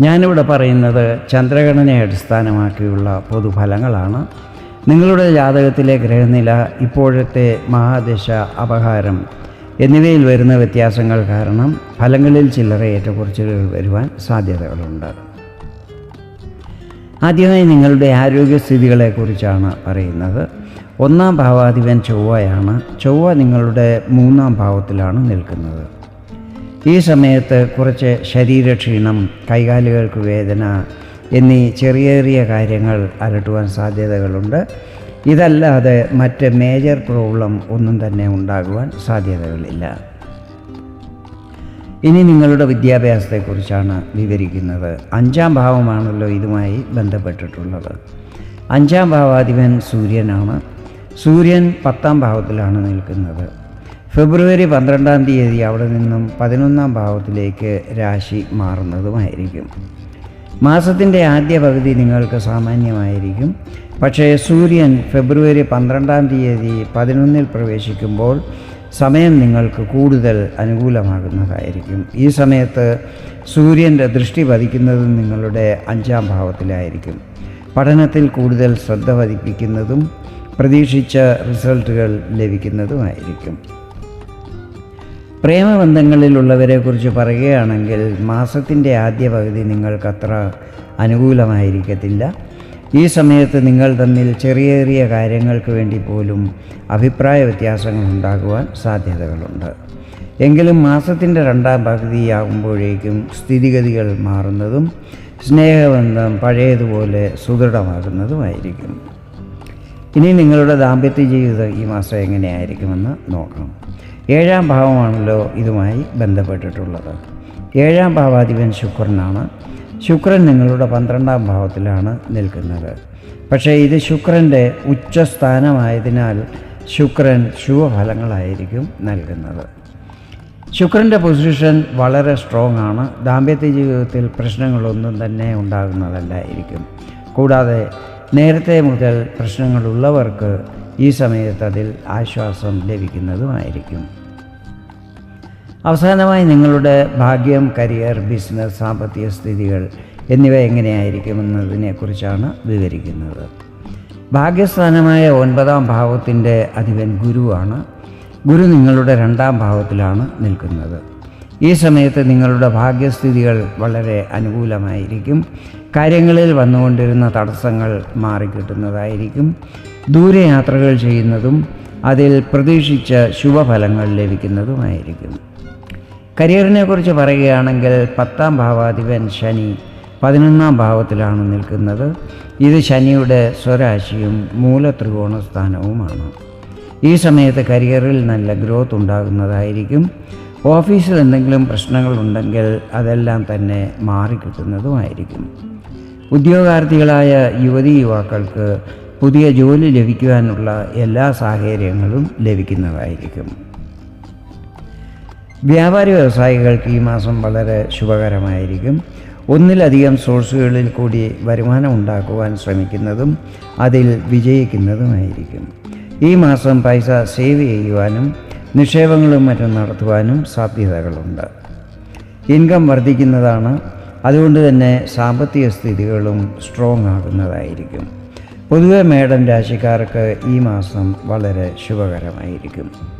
ഞാനിവിടെ പറയുന്നത് ചന്ദ്രഗണനയെ അടിസ്ഥാനമാക്കിയുള്ള പൊതുഫലങ്ങളാണ്. നിങ്ങളുടെ ജാതകത്തിലെ ഗ്രഹനില ഇപ്പോഴത്തെ മഹാദശ അപഹാരം എന്നിവയിൽ വരുന്ന വ്യത്യാസങ്ങൾ കാരണം ഫലങ്ങളിൽ ചില്ലറ ഏറ്റക്കുറച്ചിലുകൾ വരുവാൻ സാധ്യതകളുണ്ട്. ആദ്യമായി നിങ്ങളുടെ ആരോഗ്യസ്ഥിതികളെക്കുറിച്ചാണ് പറയുന്നത്. ഒന്നാം ഭാവാധിപൻ ചൊവ്വയാണ്. ചൊവ്വ നിങ്ങളുടെ മൂന്നാം ഭാവത്തിലാണ് നിൽക്കുന്നത്. ഈ സമയത്ത് കുറച്ച് ശരീരക്ഷീണം കൈകാലുകൾക്ക് വേദന എന്നീ ചെറിയ ചെറിയ കാര്യങ്ങൾ അലട്ടുവാൻ സാധ്യതകളുണ്ട്. ഇതല്ലാതെ മറ്റ് മേജർ പ്രോബ്ലം ഒന്നും തന്നെ ഉണ്ടാകുവാൻ സാധ്യതകളില്ല. ഇനി നിങ്ങളുടെ വിദ്യാഭ്യാസത്തെക്കുറിച്ചാണ് വിവരിക്കുന്നത്. അഞ്ചാം ഭാവമാണല്ലോ ഇതുമായി ബന്ധപ്പെട്ടിട്ടുള്ളത്. അഞ്ചാം ഭാവാധിപൻ സൂര്യനാണ്. സൂര്യൻ പത്താം ഭാവത്തിലാണ് നിൽക്കുന്നത്. ഫെബ്രുവരി പന്ത്രണ്ടാം തീയതി അവിടെ നിന്നും പതിനൊന്നാം ഭാവത്തിലേക്ക് രാശി മാറുന്നതുമായിരിക്കും. മാസത്തിന്റെ ആദ്യ പകുതി നിങ്ങൾക്ക് സാമാന്യമായിരിക്കും. പക്ഷേ സൂര്യൻ ഫെബ്രുവരി പന്ത്രണ്ടാം തീയതി പതിനൊന്നിൽ പ്രവേശിക്കുമ്പോൾ സമയം നിങ്ങൾക്ക് കൂടുതൽ അനുകൂലമാകുന്നതായിരിക്കും. ഈ സമയത്ത് സൂര്യന്റെ ദൃഷ്ടി പതിക്കുന്നത് നിങ്ങളുടെ അഞ്ചാം ഭാവത്തിലായിരിക്കും. പഠനത്തിൽ കൂടുതൽ ശ്രദ്ധ പതിപ്പിക്കുന്നതും പ്രതീക്ഷിച്ച റിസൾട്ടുകൾ ലഭിക്കുന്നതുമായിരിക്കും. പ്രേമബന്ധങ്ങളിലുള്ളവരെക്കുറിച്ച് പറയുകയാണെങ്കിൽ മാസത്തിന്റെ ആദ്യ പകുതി നിങ്ങൾക്കത്ര അനുകൂലമായിരിക്കത്തില്ല. ഈ സമയത്ത് നിങ്ങൾ തമ്മിൽ ചെറിയ ചെറിയ കാര്യങ്ങൾക്ക് വേണ്ടി പോലും അഭിപ്രായ വ്യത്യാസങ്ങൾ ഉണ്ടാകുവാൻ സാധ്യതകളുണ്ട്. എങ്കിലും മാസത്തിന്റെ രണ്ടാം പകുതിയാകുമ്പോഴേക്കും സ്ഥിതിഗതികൾ മാറുന്നതും സ്നേഹബന്ധം പഴയതുപോലെ സുദൃഢമാകുന്നതുമായിരിക്കും. ഇനി നിങ്ങളുടെ ദാമ്പത്യ ജീവിതം ഈ മാസം എങ്ങനെയായിരിക്കുമെന്ന് നോക്കാം. ഏഴാം ഭാവമാണല്ലോ ഇതുമായി ബന്ധപ്പെട്ടിട്ടുള്ളത്. ഏഴാം ഭാവാധിപൻ ശുക്രനാണ്. ശുക്രൻ നിങ്ങളുടെ പന്ത്രണ്ടാം ഭാവത്തിലാണ് നിൽക്കുന്നത്. പക്ഷേ ഇത് ശുക്രന്റെ ഉച്ചസ്ഥാനമായതിനാൽ ശുക്രൻ ശുഭഫലങ്ങളായിരിക്കും നൽകുന്നത്. ശുക്രന്റെ പൊസിഷൻ വളരെ സ്ട്രോങ് ആണ്. ദാമ്പത്യ ജീവിതത്തിൽ പ്രശ്നങ്ങളൊന്നും തന്നെ ഉണ്ടാകുന്നതല്ലായിരിക്കും. കൂടാതെ നേരത്തെ മുതൽ പ്രശ്നങ്ങളുള്ളവർക്ക് ഈ സമയത്ത് അതിൽ ആശ്വാസം ലഭിക്കുന്നതുമായിരിക്കും. അവസാനമായി നിങ്ങളുടെ ഭാഗ്യം കരിയർ ബിസിനസ് സാമ്പത്തിക സ്ഥിതികൾ എന്നിവ എങ്ങനെയായിരിക്കുമെന്നതിനെക്കുറിച്ചാണ് വിവരിക്കുന്നത്. ഭാഗ്യസ്ഥാനമായ ഒൻപതാം ഭാവത്തിന്റെ അധിപൻ ഗുരുവാണ്. ഗുരു നിങ്ങളുടെ രണ്ടാം ഭാവത്തിലാണ് നിൽക്കുന്നത്. ഈ സമയത്ത് നിങ്ങളുടെ ഭാഗ്യസ്ഥിതികൾ വളരെ അനുകൂലമായിരിക്കും. കാര്യങ്ങളിൽ വന്നുകൊണ്ടിരുന്ന തടസ്സങ്ങൾ മാറിക്കിട്ടുന്നതായിരിക്കും. ദൂരയാത്രകൾ ചെയ്യുന്നതും അതിൽ പ്രതീക്ഷിച്ച ശുഭഫലങ്ങൾ ലഭിക്കുന്നതുമായിരിക്കും. കരിയറിനെ കുറിച്ച് പറയുകയാണെങ്കിൽ പത്താം ഭാവാധിപൻ ശനി പതിനൊന്നാം ഭാവത്തിലാണ് നിൽക്കുന്നത്. ഇത് ശനിയുടെ സ്വരാശിയും മൂലത്രികോണ സ്ഥാനവുമാണ്. ഈ സമയത്ത് കരിയറിൽ നല്ല ഗ്രോത്ത് ഉണ്ടാകുന്നതായിരിക്കും. ഓഫീസിൽ എന്തെങ്കിലും പ്രശ്നങ്ങളുണ്ടെങ്കിൽ അതെല്ലാം തന്നെ മാറിക്കിട്ടുന്നതുമായിരിക്കും. ഉദ്യോഗാർത്ഥികളായ യുവതി യുവാക്കൾക്ക് പുതിയ ജോലി ലഭിക്കുവാനുള്ള എല്ലാ സാഹചര്യങ്ങളും ലഭിക്കുന്നതായിരിക്കും. വ്യാപാരി വ്യവസായികൾക്ക് ഈ മാസം വളരെ ശുഭകരമായിരിക്കും. ഒന്നിലധികം സോഴ്സുകളിൽ കൂടി വരുമാനം ഉണ്ടാക്കുവാൻ ശ്രമിക്കുന്നതും അതിൽ വിജയിക്കുന്നതുമായിരിക്കും. ഈ മാസം പൈസ സേവ് ചെയ്യുവാനും നിക്ഷേപങ്ങളും മറ്റും നടത്തുവാനും സാധ്യതകളുണ്ട്. ഇൻകം വർദ്ധിക്കുന്നതാണ്. അതുകൊണ്ട് തന്നെ സാമ്പത്തിക സ്ഥിതികളും സ്ട്രോങ് ആകുന്നതായിരിക്കും. പൊതുവെ മേഡം രാശിക്കാർക്ക് ഈ മാസം വളരെ ശുഭകരമായിരിക്കും.